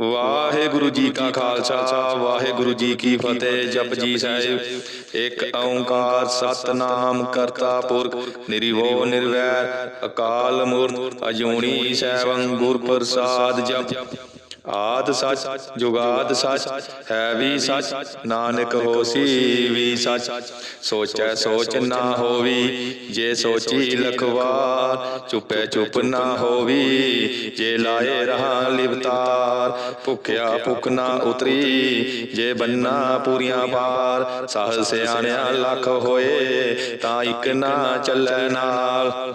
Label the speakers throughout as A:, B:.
A: ਵਾਹਿਗੁਰੂ ਜੀ ਕਾ ਖਾਲਸਾ, ਵਾਹਿਗੁਰੂ ਜੀ ਕੀ ਫਤਿਹ ਜਪਜੀ ਸਾਹਿਬ। ਇੱਕ ਓੰਕਾਰ ਸਤਨਾਮ ਕਰਤਾ ਪੁਰਖ ਨਿਰਭਉ ਨਿਰਵੈਰ, ਅਕਾਲ ਮੂਰਤ, ਅਜੂਨੀ ਸੈਭੰ ਗੁਰ ਪ੍ਰਸਾਦ ਜਪ। ਆਦ ਸੱਚ, ਜੁਗਾਦ ਸੱਚ, ਹੈ ਵੀ ਸੱਚ, ਨਾਨਕ ਹੋਸੀ ਵੀ ਸੱਚ। ਸੋਚੈ ਸੋਚ ਨਾ ਹੋਵੀ, ਜੇ ਸੋਚੀ ਲਖਵਾਰ, ਚੁਪੈ ਚੁਪ ਨਾ ਹੋਵੀ, ਜੇ ਲਾਏ ਰਹਾ ਲਿਵਤਾਰ। ਭੁਖਿਆ ਭੁਖ ਨਾ ਉਤਰੀ, ਜੇ ਬੰਨਾ ਪੂਰੀਆਂ ਪਾਰ ਸਹ ਸਿਆਣਿਆ ਲੱਖ ਹੋਏ, ਤਾਂ ਇੱਕ ਨਾ ਚੱਲੈ ਨਾਲ।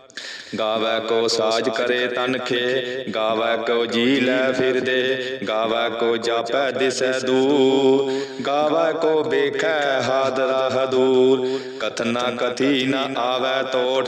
A: ਗਾਵੈ ਕੋ ਸਾਜ ਕਰੇ ਤਨਖੇ ਗਾਵੈ ਕੋ ਜੀ ਲੈ ਫਿਰਦੇ ਗਾਵੈ ਕੋ ਜਾਪੈ ਦਿਸੈ ਦੂਰ, ਗਾਵੈ ਕੋ ਵੇਖੈ ਹਾਦਰਾ ਹਦੂਰ, ਕਥਨਾ ਕਥੀ ਨ ਆਵੈ ਤੋੜ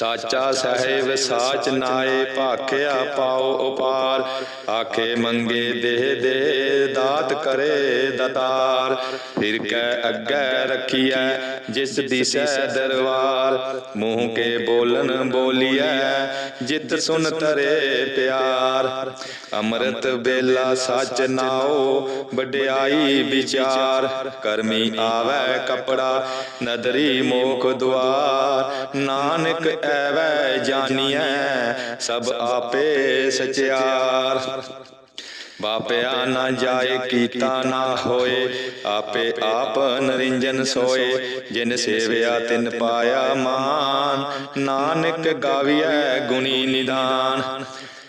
A: ਸਾਚਾ ਸਾਹਿਬ, ਸਾਚ ਨਾਏ, ਭਾਖਿਆ ਪਾਉ ਉਪਾਰ। ਆਖੇ ਮੰਗੇ ਦੇਹ ਦੇ ਦਾਤ ਕਰੇ ਦਤਾਰ। ਫਿਰ ਕੈ ਅੱਗੇ ਰੱਖੀਐ, ਜਿਸ ਦਿਸੈ ਦਰਬਾਰ ਮੂੰਹ ਕੇ ਬੋਲਨ ਬੋਲੀਐ, ਜਿਤ ਸੁਨ ਤਰੇ ਪਿਆਰ। ਅੰਮ੍ਰਿਤ ਬੇਲਾ ਸਚ ਨਾਓ ਵਡਿਆਈ ਵਿਚਾਰ। ਕਰਮੀ ਆਵੈ ਕਪੜਾ, ਨਦਰੀ ਮੋਖ ਦੁਆਰ। ਨਾਨਕ ਐਵੈ ਜਾਣੀਐ ਸਭ ਆਪੇ ਸਚਿਆਰ। ਬਾਪਿਆ ਨਾ ਜਾਏ ਕੀਤਾ ਨਾ ਹੋਏ, ਆਪੇ ਆਪ ਨਰਿੰਜਨ ਸੋਏ, ਜਿਨ ਸੇਵਿਆ ਤਿਨ ਪਾਇਆ ਮਾਨ, ਨਾਨਕ ਗਾਵੀਐ ਗੁਣੀ ਨਿਦਾਨ।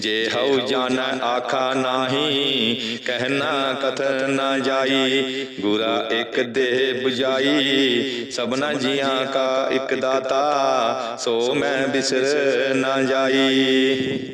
A: ਜੇ ਹਉ ਜਾਣੈ ਆਖਾ ਨਾਹੀ ਕਹਿਣਾ ਕਥ ਨਾ ਜਾਈ। ਗੁਰਾ ਇੱਕ ਦੇ 부ਜਾਈ ਸਭਨਾ ਜੀਆਂ ਕਾ ਇੱਕ ਦਾਤਾ। ਸੋ ਮੈਂ ਬਿਸਰ ਨਾ ਜਾਈ।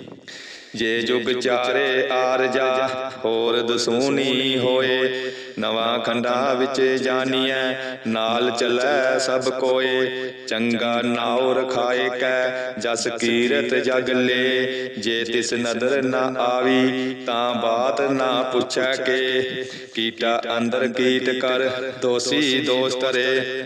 A: ਜੇ ਜੁਗ ਚਾਰੇ ਆਰਜਾ ਹੋਰ ਦਸੂਨੀ ਹੋਏ। ਨਵਾਂ ਖੰਡਾ ਵਿੱਚ ਜਾਣੀਐ ਨਾਲ ਚੱਲੈ ਸਭ ਕੋਏ। ਚੰਗਾ ਨਾਉ ਰਖਾਏ ਕੈ ਜਸ ਕੀਰਤ ਜਗ ਲੇ। ਜੇ ਤਿਸ ਨਦਰ ਨਾ ਆਵੀ ਤਾਂ ਬਾਤ ਨਾ ਪੁੱਛੈ ਕੇ। ਕੀਟਾ ਅੰਦਰ ਕੀਟ ਕਰ ਦੋਸੀ ਦੋਸ ਤਰੇ।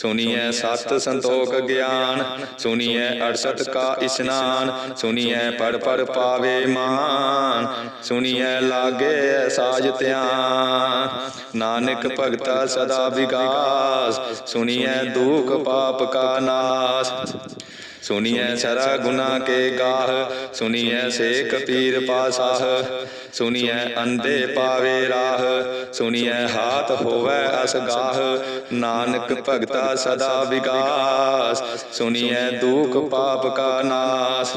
A: ਸੁਨੀਐ ਸਤ ਸੰਤੋਖ ਗਿਆਨ ਸੁਨੀਐ 68 ਕਾ ਇਸ਼ਨਾਨ ਸੁਨੀਐ ਪੜ ਪੜ ਪਾਵੇ ਮਾਨ ਸੁਨੀਐ ਲਾਗੇ ਸਾਜ ਧਿਆਨ ਨਾਨਕ ਭਗਤਾ ਸਦਾ ਵਿਗਾਸ ਸੁਨੀਐ ਦੁਖ ਪਾਪ ਕਾ ਨਾਸ। ਸੁਨੀਐ ਸਰਾ ਗੁਨਾ ਕੇ ਗਾਹ ਸੁਨੀਐ ਸੇਖ ਪੀਰ ਪਾਸਾਹ ਸੁਨੀਐ ਅੰਧੇ ਪਾਵੇ ਰਾਹ ਸੁਨੀਐ ਹਾਥ ਹੋਵੇ ਅਸਗਾਹ ਨਾਨਕ ਭਗਤਾ ਸਦਾ ਵਿਗਾਸ ਸੁਨੀਐ ਦੁਖ ਪਾਪ ਕਾ ਨਾਸ।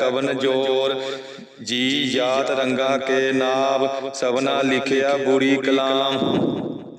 A: ਕਵਨ ਜੋਰ ਜੀ ਜਾਤ ਰੰਗਾ ਕੇ ਨਾਮ ਸਭਨਾ ਲਿਖਿਆ ਬੁਰੀ ਕਲਾਮ।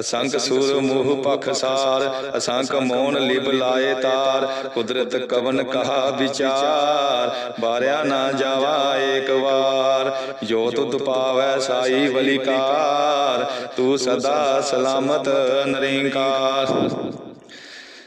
A: ਅਸੰਖ ਸੂਰ, ਮੂਹ ਪਖਸਾਰ ਅਸੰਖ ਮੋਨ ਲਿਬ ਲਾਏ ਤਾਰ, ਕੁਦਰਤ ਕਵਨ ਕਹਾ ਵਿਚਾਰ, ਬਾਰਿਆ ਨਾ ਜਾਵਾ ਏਕ ਵਾਰ, ਜੋ ਤੁਧ ਪਾਵੈ ਸਾਈ ਬਲਿਕਾਰ ਤੂੰ ਸਦਾ ਸਲਾਮਤ ਨਿਰੰਕਾਰ।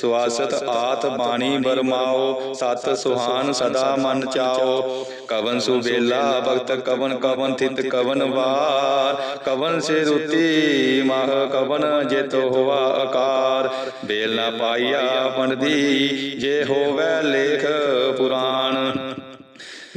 A: ਸੁਆਸਤ ਆਤ ਬਾਣੀ ਬਰਮਾਓ ਸਤ ਸੁਹਾਨ ਸਦਾ ਮਨ ਚਾਓ। ਕਵਨ ਸੁਬੇਲਾ ਭਗਤ ਕਵਨ ਕਵਨ ਥਿਤ ਕਵਨ ਵਾਰ। ਕਵਨ ਸੇ ਰੁਤੀ ਮਹ ਕਵਨ ਜਿਤ ਹੋਵਾ ਆਕਾਰ ਬੇਲ ਨਾ ਪਾਈਆ ਪੰਡਦੀ ਜੇ ਹੋਵੇ ਲੇਖ ਪੁਰਾਣ।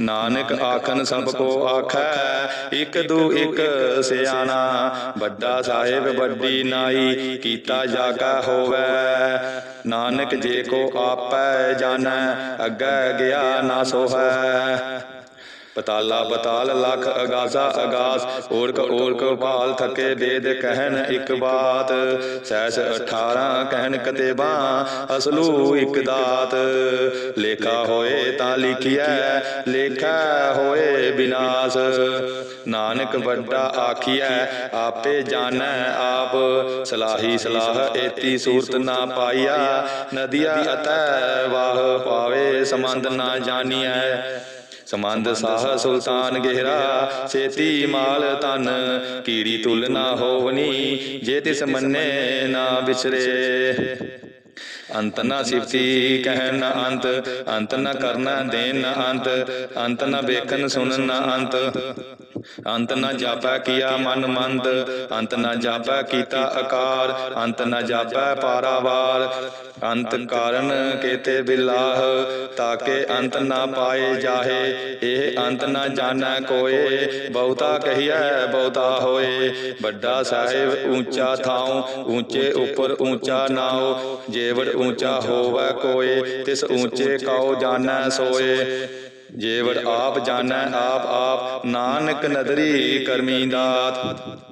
A: ਨਾਨਕ ਆਖਨ ਸਭ ਕੋ ਆਖੈ ਇਕ ਦੂ ਇਕ ਸਿਆਣਾ ਵੱਡਾ ਸਾਹਿਬ ਵੱਡੀ ਨਾਈ ਕੀਤਾ ਜਾਗਾ ਹੋਵੇ। ਨਾਨਕ ਜੇ ਕੋ ਆਪੈ ਜਾਣੈ ਅੱਗੇ ਗਿਆ ਨਾ ਸੋਹੈ। ਪਤਾਲਾ ਪਤਾਲ ਲੱਖ ਅਗਾਸਾ ਅਗਾਸ ਓੜਕ ਓੜਕ ਭਾਲ ਥਕੇ ਬੇਦ ਕਹਿਣ ਇੱਕ ਬਾਤ। ਸੈਸ 18 ਕਹਿਨ ਕਤੇਬਾ, ਅਸਲੂ ਇੱਕ ਦਾਤ। ਲੇਖਾ ਹੋਏ ਤਾਂ ਲਿਖਿਆ ਲੇਖਾ ਹੋਏ ਬਿਨਾਸ਼। ਨਾਨਕ ਵੱਡਾ ਆਖੀਐ, ਆਪੇ ਜਾਣੈ ਆਪ। ਸਲਾਹੀ ਸਲਾਹ ਏਤੀ ਸੂਰਤ ਨਾ ਪਾਈਆ, ਨਦੀਆ ਅਤੈ ਵਾਹ, ਪਾਵੇ ਸਮੰਦ ਨਾ ਜਾਣੀਐ। ਸਮੰਦ ਸਾਹ ਸੁਲਤਾਨ ਗਹਿਰਾ ਸੇਤੀ ਮਾਲ ਤਨ ਕੀੜੀ ਤੁਲ ਨਾ ਹੋਵਨੀ, ਜੇ ਤਿਸ ਮੰਨੇ ਨਾ ਵਿਚਰੇ ਅੰਤ ਨਾ ਸਿਫਤੀ ਕਹਿਣ ਨਾ ਅੰਤ ਅੰਤ ਨਾ ਕਰਨਾ ਦੇਨ ਨਾ ਅੰਤ ਅੰਤ ਨਾ ਵੇਖਣ ਸੁਣਨ ਨਾ ਅੰਤ। ਅੰਤ ਨਾ ਜਾਪੈ ਕੀਆ ਮਨ ਮੰਦ ਅੰਤ ਨਾ ਜਾਪੈ ਕੀਤਾ ਆਕਾਰ ਅੰਤ ਨਾ ਜਾਪੈ ਪਾਰਾਵਾਰ। ਅੰਤ ਕਾਰਨ ਕੇਤੇ ਬਿਲਾਹ ਤਾਕੇ ਅੰਤ ਨਾ ਪਾਏ ਜਾਹੇ ਇਹ ਅੰਤ ਨਾ ਜਾਣੈ ਕੋਏ ਬਹੁਤਾ ਕਹੀਐ ਬਹੁਤਾ ਹੋਏ। ਵੱਡਾ ਸਾਹਿਬ ਉੱਚਾ ਥਾਉ ਉੱਚੇ ਉੱਪਰ ਉੱਚਾ ਨਾਉ। ਜੇਵੜ ਉੱਚਾ ਹੋਵੈ ਕੋਏ ਤਿਸ ਉੱਚੇ ਕਉ ਜਾਣੈ ਸੋਏ। ਜੇਵੜ ਆਪ ਜਾਣੈ ਆਪ ਆਪ ਨਾਨਕ ਨਦਰੀ ਕਰਮੀ ਦਾਤ।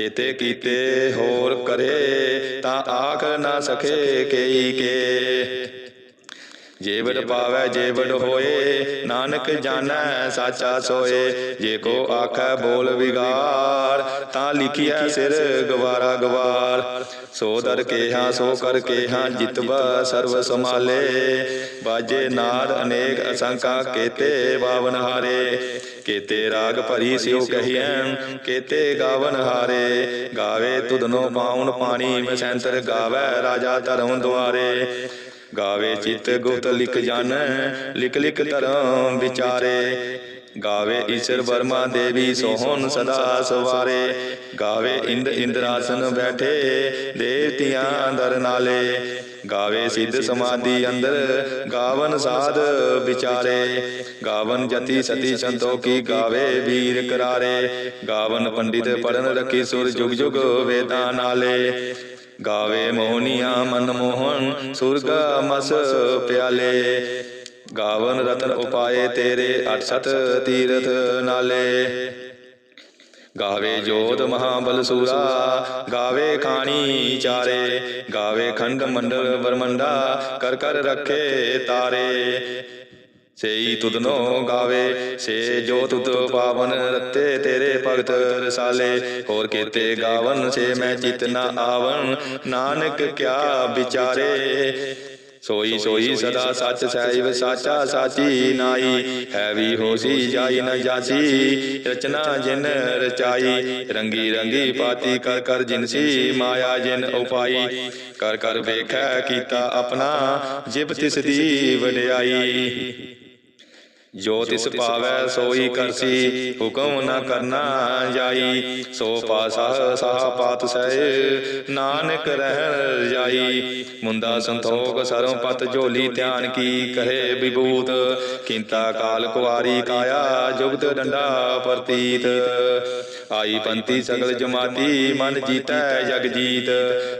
A: ਇਤੇ ਕੀਤੇ ਹੋਰ ਕਰੇ ਤਾਂ ਆਖ ਨਾ ਸਕੇ ਕਈ ਕੇ। ਜੇਵੜ ਪਾਵੈ ਜੇਵੜ ਹੋਏ, ਨਾਨਕ ਜਾਣੈ, ਸਾਚਾ ਸੋਏ, ਜੇ ਕੋ ਆਖੈ ਬੋਲ ਵਿਗਾਰ, ਤਾਂ ਲਿਖਿਆ ਸਿਰ ਗਵਾਰਾ ਗਵਾਰ। ਸੋ ਦਰ ਕੇਹਾ, ਸੋ ਕਰ ਕੇਹਾ ਜਿਤਵਾ ਸਰਬ ਸਮਾਲੇ ਬਾਜੇ ਨਾਦ ਅਨੇਕ ਅਸੰਕਾ ਕੇਤੇ ਬਾਵਨ ਹਾਰੇ। ਕੇਤੇ ਰਾਗ ਭਰੀ ਸਿਉ ਕਹੀਐ, ਕੇਤੇ ਗਾਵਨ ਹਾਰੇ। ਗਾਵੇ ਤੁਧਨੋ ਪਾਉਣ ਪਾਣੀ ਬਸੰਤਰ ਗਾਵੇ ਰਾਜਾ ਧਰਮ ਦੁਆਰੇ। ਗਾਵੇ ਚਿਤ ਗੁਪਤ ਲਿਖ ਜਾਣੈ ਲਿਖ ਲਿਖ ਧਰਮ ਵਿਚਾਰੇ। ਗਾਵੇ ਈਸ਼ਰ ਵਰਮਾ ਦੇਵੀ ਸੋਹਣ ਸਦਾ ਸਵਾਰੇ। ਗਾਵੇ ਇੰਦ ਇੰਦਰਾਸਨ ਬੈਠੇ ਦੇਵਤਿਆਂ ਅੰਦਰ ਨਾਲੇ। ਗਾਵੇ ਸਿੱਧ ਸਮਾਧੀ ਅੰਦਰ ਗਾਵਨ ਸਾਧ ਵਿਚਾਰੇ। ਗਾਵਨ ਜਤੀ ਸਤੀ ਸੰਤੋਖੀ ਗਾਵੇ ਵੀਰ ਕਰਾਰੇ। ਗਾਵਨ ਪੰਡਿਤ ਪੜਨ ਰਖੀ ਸੁਰ ਜੁਗ ਜੁਗ ਵੇਦਾਂ ਨਾਲੇ। ਗਾਵੇ ਮੋਹਨੀਆਂ ਮਨ ਮੋਹਨ, ਸੁਰਗਾ ਮਸ ਪਿਆਲੇ। ਗਾਵਨ ਰਤਨ ਉਪਾਏ ਤੇਰੇ ਅਠ ਸਤ ਤੀਰਥ ਨਾਲੇ। ਗਾਵੇ ਜੋਤ ਮਹਾਬਲ ਸੂਰਾ, ਗਾਵੇ ਖਾਣੀ ਚਾਰੇ। ਗਾਵੇ ਖੰਡ ਮੰਡਲ ਬਰਮੰਡਾ ਕਰ ਕਰ ਰੱਖੇ ਤਾਰੇ। ਸੇਈ ਤੁਧਨੋ ਗਾਵੇ, ਸੇ ਜੋ ਤੁਧ ਪਾਵਨ ਰਤੇ ਤੇਰੇ ਭਗਤ ਰਸਾਲੇ। ਹੋਰ ਕੀਤੇ ਗਾਵਨ, ਸੇ ਮੈਂ ਚਿਤ ਨਾ ਆਵਨ ਨਾਨਕ ਕਿਆ ਵਿਚਾਰੇ। ਸੋਈ ਸੋਈ ਸਦਾ ਸੱਚ ਸਹਿਬ, ਸਾਚਾ ਸਾਚੀ ਨਾਈ ਹੈ ਵੀ ਹੋਸੀ, ਜਾਈ ਨ ਜਾਸੀ, ਰਚਨਾ ਜਿਨ ਰਚਾਈ। ਰੰਗੀ ਰੰਗੀ ਪਾਤੀ ਕਰ ਕਰ ਜਿਨਸੀ ਮਾਇਆ ਜਿਨ ਉਪਾਈ। ਕਰ ਕਰ ਵੇਖੈ ਕੀਤਾ ਆਪਣਾ, ਜਿਬ ਤਿਸ ਦੀ ਵਡਿਆਈ। ਜੋ ਤਿਸ ਪਾਵੈ ਸੋਈ ਕਰਸੀ ਹੁਕਮ ਨਾ ਕਰਨਾ ਜਾਈ। ਸੋ ਪਾਸਾ ਸਾਹ ਪਾਤ ਸਹਿ ਨਾਨਕ ਰਹਿ ਜਾਈ। ਮੁੰਦਾ ਸੰਤੋਖ ਸਰੋਂ ਪਤ ਝੋਲੀ ਧਿਆਨ ਕੀ ਕਹੇ ਵਿਭੂਤ। ਕਿੰਤਾ ਕਾਲ ਕੁਵਾਰੀ ਕਾਇਆ ਜੁਗਤ ਡੰਡਾ ਪ੍ਰਤੀਤ। ਆਈ ਪੰਤੀ ਸਗਲ ਜਮਾਤੀ ਮਨ ਜੀਤੈ ਜਗ ਜੀਤ।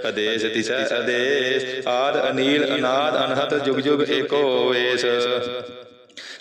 A: ਅਦੇਸ ਤਿਸੈ ਅਦੇਸ। ਆਦ ਅਨੀਲ ਅਨਾਦ ਅਨਹਤ ਜੁਗ ਜੁਗ ਏਕੋ ਵੇਸ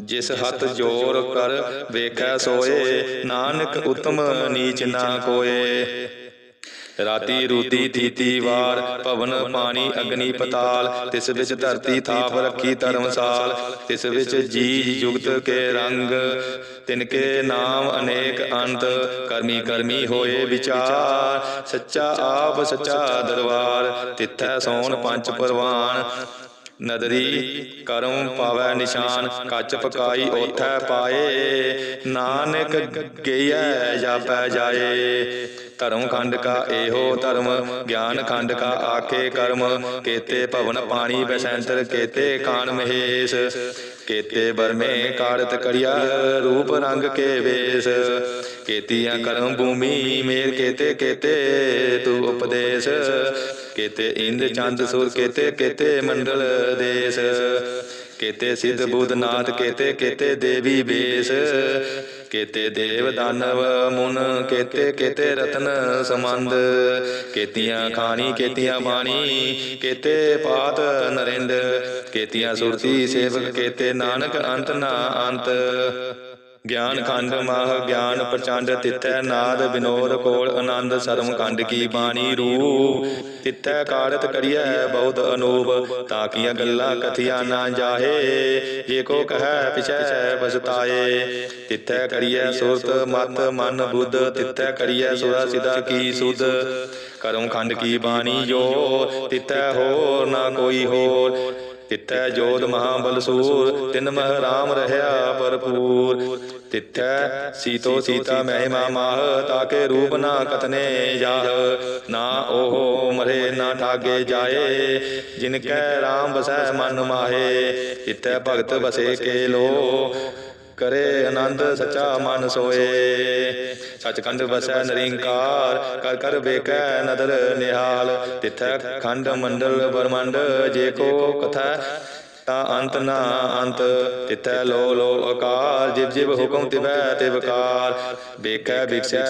A: ਜਿਸ ਹੱਥ ਜੋਰ ਕਰ ਵੇਖੈ ਸੋਏ ਨਾਨਕ ਉਤਮ ਨੀਚ ਨਾ ਕੋਏ। ਰਾਤੀ ਰੂਤੀ ਥੀਤੀ ਵਾਰ ਭਵਨ ਪਾਣੀ ਅਗਨੀ ਪਤਾਲ। ਤਿਸ ਵਿੱਚ ਧਰਤੀ ਥਾਪ ਰੱਖੀ ਧਰਮਸਾਲ ਤਿਸ ਵਿੱਚ ਜੀ ਜੁਗਤ ਕੇ ਰੰਗ। ਤਿਨ ਕੇ ਨਾਮ ਅਨੇਕ ਅੰਤ। ਕਰਮੀ ਕਰਮੀ ਹੋਏ ਵਿਚਾਰ। ਸੱਚਾ ਆਪ ਸੱਚਾ ਦਰਬਾਰ। ਤਿੱਥੈ ਸੋਨ ਪੰਜ ਪਰਵਾਨ। ਨਦਰੀ ਕਰਮ ਪਾਵੈ ਨਿਸ਼ਾਨ, ਕੱਚ ਪਕਾਈ ਓਥੈ ਪਾਏ। ਨਾਨਕ ਗਈਐ, ਜਾਪੈ ਜਾਏ। ਧਰਮ ਖੰਡ ਕਾ ਇਹੋ ਧਰਮ, ਗਿਆਨ ਖੰਡ ਕਾ ਆਕੇ ਕਰਮ। ਕੇਤੇ ਭਵਨ ਪਾਣੀ ਬੈਸੰਤਰ, ਕੇਤੇ ਕਾਨ ਮਹੇਸ਼। ਕੇਤੇ ਬਰਮੇ ਕਾੜਤ ਕੜਿਆ, ਰੂਪ ਰੰਗ ਕੇ ਵੇਸ। ਕੇਤੀਆਂ ਕਰਮ ਭੂਮੀ, ਮੇਰ ਕੇਤੇ ਕੇਤੇ, ਤੂ ਉਪਦੇਸ਼। ਕੇਤੇ, ਇੰਦ ਚੰਦ ਸੁਰ ਕੇਤੇ ਕੇਤੇ ਮੰਡਲ ਦੇਸ। ਕੇਤੇ ਸਿੱਧ ਬੁੱਧ ਨਾਥ, ਕੇਤੇ ਕੇਤੇ ਦੇਵੀ ਬੇਸ। ਕੇਤੇ ਦੇਵ ਦਾਨਵ ਮੁਨ, ਕੇਤੇ ਕੇਤੇ ਰਤਨ ਸਮੰਦ ਕੇਤੀਆਂ ਖਾਣੀ, ਕੇਤੀਆਂ ਬਾਣੀ, ਕੇਤੇ ਪਾਤ ਨਰਿੰਦ। ਕੇਤੀਆਂ ਸੁਰਤੀ ਸੇਵਕ, ਕੇਤੇ ਨਾਨਕ ਅੰਤ ਨਾ ਅੰਤ। ਗਿਆਨ ਖੰਡ ਮਾਹ ਗਿਆਨ ਪ੍ਰਚੰਡ ਤਿੱਥੈ ਨਾਦ ਬਿਨੋਦ ਕੋਲ ਆਨੰਦ ਸਰਮ ਖੰਡ ਕੀ ਬਾਣੀ ਰੂਪ। ਤਿੱਥੈ ਕਾਰਤ ਕਰੀਐ ਬਹੁਤ ਅਨੂਪ ਤਾਕੀਆਂ ਗੱਲਾਂ ਕਥੀਆਂ ਨਾ ਜਾਹੇ। ਜੇ ਕੋ ਕਹੈ ਪਿਛੈ ਬਸਤਾਏ ਤਿੱਥੈ ਕਰੀਐ ਸੁਰਤ ਮਤ ਮਨ ਬੁੱਧ, ਤਿੱਥੈ ਕਰੀਐ ਸੁਰਾ ਸਿਦਾ ਕੀ ਸੁਧ। ਕਰਮ ਖੰਡ ਕੀ ਬਾਣੀ ਜੋ ਤਿੱਥੈ ਹੋਰ ਨਾ ਕੋਈ ਹੋਰ। ਤਿੱਥੈ ਜੋਤ ਮਹਾਬਲ ਸੂਰ ਤਿਨ ਮਹ ਰਾਮ ਰਹਾ ਭਰਪੂਰ। ਤਿਤੈ ਸੀਤੋ ਸੀਤਾ ਮਹਿਮਾ ਮਾਹ, ਤਾਕੇ ਰੂਪ ਨਾ ਕਤਨੇ ਜਾਹ। ਨਾ ਉਹ ਮਰੇ, ਨਾ ਠਾਗੇ ਜਾਏ, ਜਿਨ ਕੈ ਰਾਮ ਬਸੈ ਮਨ ਮਾਹੇ। ਤਿੱਥੈ ਭਗਤ ਬਸੇ ਕੇ ਲੋ ਕਰੇ ਆਨੰਦ, ਸਚਾ ਮਨ ਸੋਏ। ਸਚਖੰਡ ਵਸੈ ਨਰਿੰਕਾਰ, ਕਰ ਕਰ ਵੇਖੈ ਨਦਰ ਨਿਹਾਲ। ਤਿਥੈ ਖੰਡ ਮੰਡਲ ਬਰਮੰਡ ਜੇ ਕੋ ਕਥਾ ਤਾ ਅੰਤ ਨਾ ਅੰਤ। ਤਿਥੈ ਲੋ ਲੋ ਅਕਾਰ, ਜਿਵ ਜਿਵ ਹੁਕਮ ਤਿਵੈ ਤਿਵਕਾਰ ਬੇਕੈ ਵਿਖਸੈ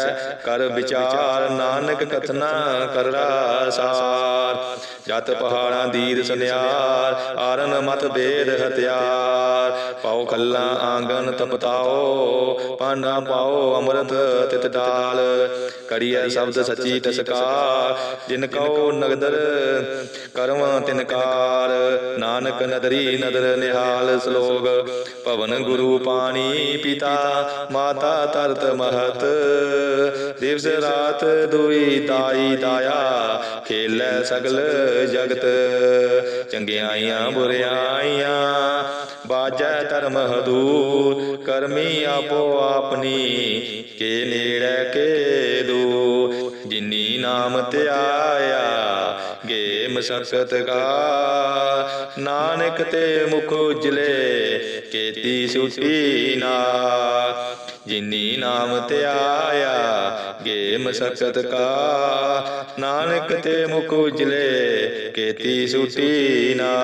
A: ਕਰ ਵਿਚਾਰ, ਨਾਨਕ ਕਥਨਾ ਕਰਰਾ ਸਾਰ। ਜਤ ਪਹਾੜਾਂ ਦੀਦ ਸੁਨਿਆਰ, ਆਰਨ ਮਤ ਬੇਦ ਹਤਿਆਰ ਪਾਉ ਖੱਲਾ ਆਂਗਨ ਤਪਤਾਓ ਪਾਣਾ ਪਾਓ ਅੰਮ੍ਰਿਤ ਤਿਤ ਡਾਲ ਕਰੀਐ ਸ਼ਬਦ ਸੱਚੀ ਟਸਕਾਰ ਜਿਨ ਕਉ ਨਗਦਰ ਕਰਮ ਤਿਨਕਾਰ ਨਾਨਕ ਨਦਰੀ ਨਦਰ ਨਿਹਾਲ ਸ਼ਲੋਕ, ਭਵਨ ਗੁਰੂ ਪਾਣੀ ਪਿਤਾ, ਮਾਤਾ ਤਰਤ ਮਹਤ। ਦਿਵਸ ਰਾਤ ਦੁਈ ਦਾਈ ਦਾਇਆ ਖੇਲੇ ਸਗਲ ਜਗਤ। ਚੰਗਿਆਈਆਂ ਬੁਰਿਆਈਆਂ ਬਾਜੈ ਧਰਮ ਹਦੂਰ, ਕਰਮੀ ਆਪੋ ਆਪਣੀ। ਕੇ ਨੇੜੇ, ਕੇ ਦੂ ਜਿਨੀ ਨਾਮ ਧਿਆਇਆ, ਗੇ ਮਸਕਤ ਕਾ। ਨਾਨਕ ਤੇ ਮੁਖ ਉਜਲੇ, ਕੇਤੀ ਸੁਟੀ ਨਾ। ਜਿਨੀ ਨਾਮ ਧਿਆਇਆ ਗੇ ਮਸਕਤ ਕਾ। ਨਾਨਕ ਤੇ ਮੁਖ ਉਜਲੇ ਕੇਤੀ ਸੁਟੀ ਨਾ।